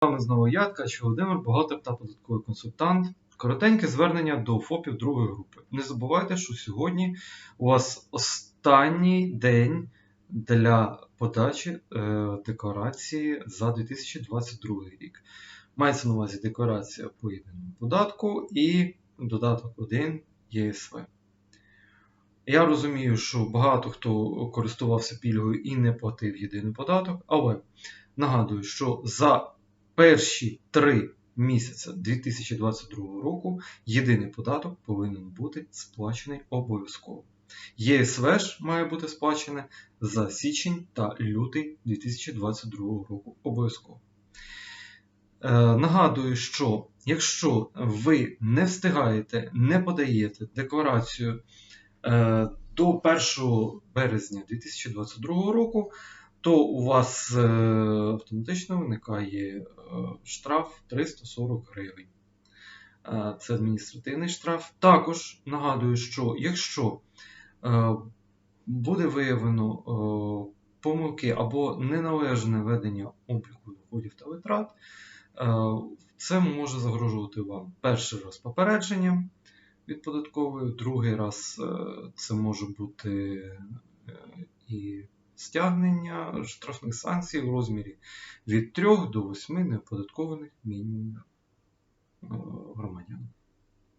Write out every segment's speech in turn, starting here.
вами знову я, Ткач Володимир, бухгалтер та податковий консультант. Коротеньке звернення до ФОПів другої групи. Не забувайте, що сьогодні у вас останній день для подачі е, декларації за 2022 рік. Мається на увазі декларація по єдиному податку і додаток 1 ЄСВ. Я розумію, що багато хто користувався пільгою і не платив єдиний податок, але нагадую, що за перші три місяці 2022 року єдиний податок повинен бути сплачений обов'язково. ЄСВ ж має бути сплачене за січень та лютий 2022 року обов'язково. Е, нагадую, що якщо ви не встигаєте, не подаєте декларацію е, до 1 березня 2022 року, то у вас е, автоматично виникає е, штраф 340 гривень. Е, Це адміністративний штраф. Також нагадую, що якщо буде виявлено помилки або неналежне ведення обліку доходів та витрат, це може загрожувати вам перший раз попередженням від податкової, другий раз це може бути і стягнення штрафних санкцій у розмірі від 3 до 8 неоподаткованих мінімумів е, громадян.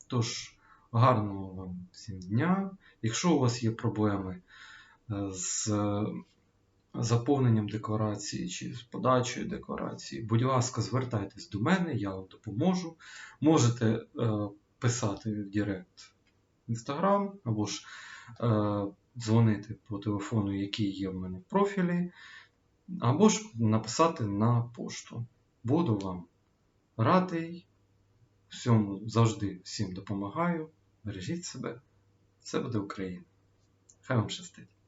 Тож, гарного вам всім дня. Якщо у вас є проблеми е, з заповненням декларації чи з подачею декларації, будь ласка, звертайтесь до мене, я вам допоможу. Можете е, писати в Директ Instagram або ж е, дзвонити по телефону, який є в мене в профілі, або ж написати на пошту. Буду вам радий. Всьому завжди всім допомагаю. Бережіть себе. Це буде Україна. Хай вам щастить!